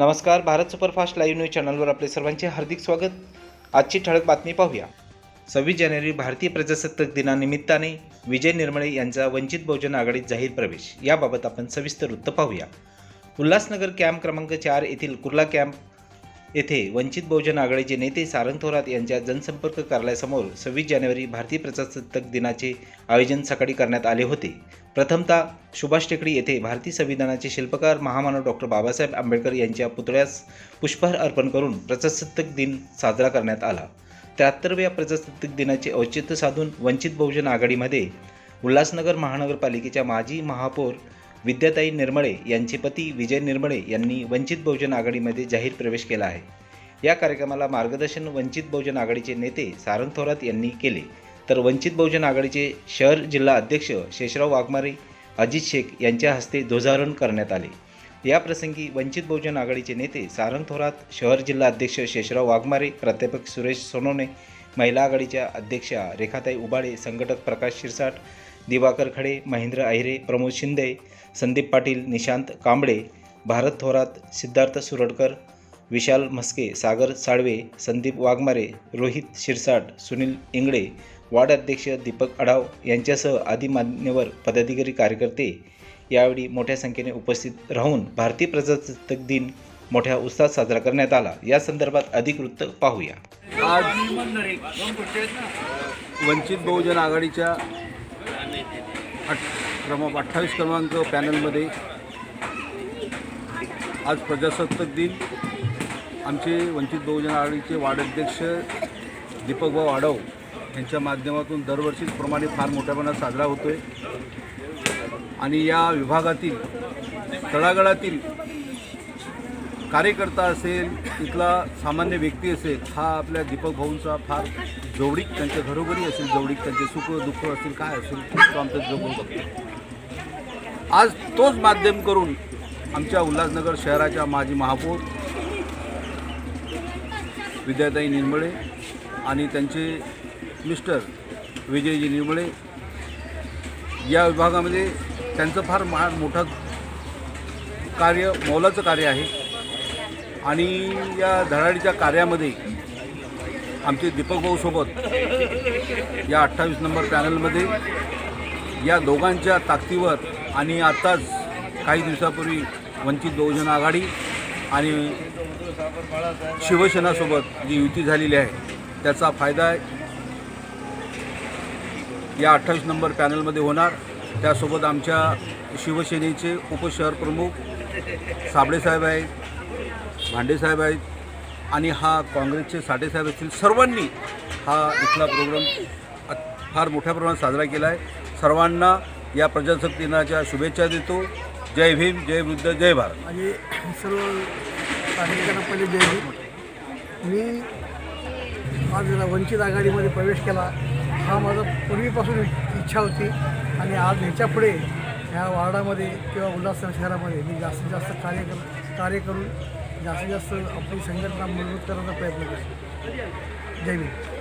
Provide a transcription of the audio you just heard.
नमस्कार Bharat superfast live news चॅनलवर आपले सर्वांचे हार्दिक स्वागत. आजची ठळक बातमी पाहूया. सव्वीस जानेवारी भारतीय प्रजासत्ताक दिनानिमित्ताने विजय निर्मळे यांचा वंचित बहुजन आघाडीत जाहीर प्रवेश. याबाबत आपण सविस्तर वृत्त पाहूया. उल्हासनगर कॅम्प क्रमांक चार येथील कुर्ला कॅम्प येथे वंचित बहुजन आघाडीचे नेते सारंग थोरात यांच्या जनसंपर्क कार्यालयासमोर सव्वीस जानेवारी भारतीय प्रजासत्ताक दिनाचे आयोजन सकाळी करण्यात आले होते. प्रथमतः सुभाष टेकडी येथे भारतीय संविधानाचे शिल्पकार महामानव डॉक्टर बाबासाहेब आंबेडकर यांच्या पुतळ्यास पुष्पहार अर्पण करून प्रजासत्ताक दिन साजरा करण्यात आला. त्र्याहत्तरव्या प्रजासत्ताक दिनाचे औचित्य साधून वंचित बहुजन आघाडीमध्ये उल्हासनगर महानगरपालिकेच्या माजी महापौर विद्याताई निर्मळे यांचे पती विजय निर्मळे यांनी वंचित बहुजन आघाडीमध्ये जाहीर प्रवेश केला आहे. या कार्यक्रमाला मार्गदर्शन वंचित बहुजन आघाडीचे नेते सारंग थोरात यांनी केले. तर वंचित बहुजन आघाडीचे शहर जिल्हा अध्यक्ष शेषराव वाघमारे अजित शेख यांच्या हस्ते ध्वजारोहण करण्यात आले. या प्रसंगी वंचित बहुजन आघाडीचे नेते सारंग थोरात शहर जिल्हा अध्यक्ष शेषराव वाघमारे प्राध्यापक सुरेश सोनवणे महिला आघाडीच्या अध्यक्षा रेखाताई उबाळे संघटक प्रकाश शिरसाट दिवाकर खडे महेंद्र अहिरे प्रमोद शिंदे संदीप पाटील निशांत कांबळे भारत थोरात सिद्धार्थ सुरडकर विशाल म्हस्के सागर साळवे संदीप वाघमारे रोहित शिरसाट सुनील इंगळे वार्ड अध्यक्ष दीपक आढाव यांच्यासह आदी मान्यवर पदाधिकारी कार्यकर्ते यावेळी मोठ्या संख्येने उपस्थित राहून भारतीय प्रजासत्ताक दिन मोठ्या उत्साहात साजरा करण्यात आला. या संदर्भात अधिक वृत्त पाहूया. आज वंचित बहुजन आघाडीच्या अठ क्रमांक अठ्ठावीस क्रमांक पॅनलमध्ये आज प्रजासत्ताक दिन. आमचे वंचित बहुजन आघाडीचे वार्डाध्यक्ष दीपकभाऊ आडव यांच्या माध्यमातून दरवर्षीचप्रमाणे फार मोठ्या प्रमाणात साजरा होतो आहे आणि या विभागातील तळागाळातील कार्यकर्ता असेल इथला सामान्य व्यक्ती असेल हा आपल्या दीपक भाऊंचा फार जवळीक त्यांच्या घरोघरी असेल जवळीक त्यांचे सुख दुःख असेल काय असेल तो आमचा जगू बघतो. आज तोच माध्यम करून आमच्या उल्हासनगर शहराच्या माजी महापौर विद्याताई निर्मळे आणि त्यांचे मिस्टर विजयजी निर्मळे या विभागामध्ये त्यांचं फार महा मोठं कार्य मौलाचं कार्य आहे. आणि या धडाडीच्या कार्यामध्ये आमचे दीपक भाऊसोबत या अठ्ठावीस नंबर पॅनलमध्ये या दोघांच्या ताकदीवर आणि आत्ताच काही दिवसापूर्वी वंचित बहुजन आघाडी आणि शिवसेनासोबत जी युती झालेली आहे त्याचा फायदा या अठ्ठावीस नंबर पॅनलमध्ये होणार. त्यासोबत आमच्या शिवसेनेचे उपशहर प्रमुख साबळेसाहेब आहेत भांडेसाहेब आहेत आणि हा काँग्रेसचे साठेसाहेब असतील सर्वांनी हा इथला प्रोग्राम फार मोठ्या प्रमाणात साजरा केला आहे सर्वांना या प्रजासत्ताक दिनाच्या शुभेच्छा देतो. जय भीम जय बुद्ध जय भारत. आणि सर्व नागरिकांना पहिले जय भीम. मी आज वंचित आघाडीमध्ये प्रवेश केला हा माझा पूर्वीपासून इच्छा होती आणि आज ह्याच्या पुढे ह्या वार्डामध्ये किंवा उल्हासनगर शहरामध्ये मी जास्तीत जास्त कार्य कर कार्य करून जास्तीत जास्त आपली संघटना मजबूत करण्याचा प्रयत्न करतो जय भीम.